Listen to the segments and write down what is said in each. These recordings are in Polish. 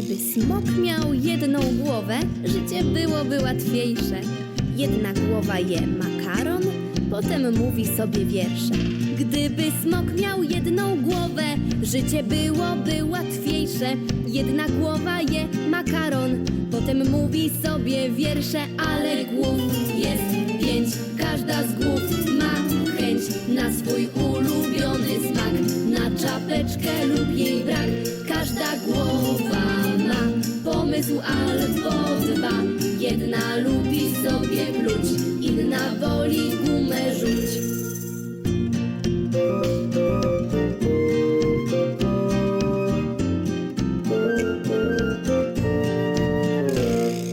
Gdyby smok miał jedną głowę, życie byłoby łatwiejsze. Jedna głowa je makaron, potem mówi sobie wiersze. Gdyby smok miał jedną głowę, życie byłoby łatwiejsze. Jedna głowa je makaron, potem mówi sobie wiersze, ale głów jest pięć, każda z głów pomysł albo dwa. Jedna lubi sobie pluć, inna woli gumę rzuć.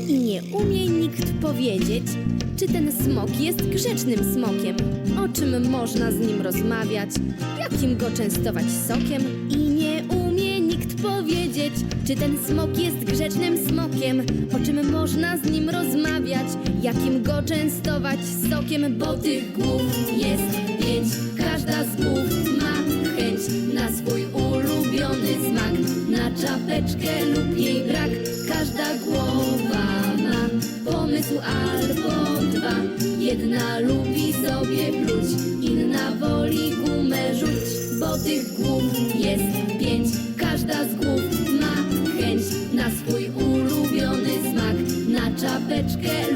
Nie umie nikt powiedzieć, czy ten smok jest grzecznym smokiem, o czym można z nim rozmawiać, jakim go częstować sokiem. I nie umie powiedzieć, czy ten smok jest grzecznym smokiem, o czym można z nim rozmawiać, jakim go częstować? Sokiem, bo tych głów jest pięć, każda z głów ma chęć na swój ulubiony smak, na czapeczkę lub jej brak. Każda głowa ma. Pomysł albo dwa. Jedna lubi sobie pluć, inna czapeczkę.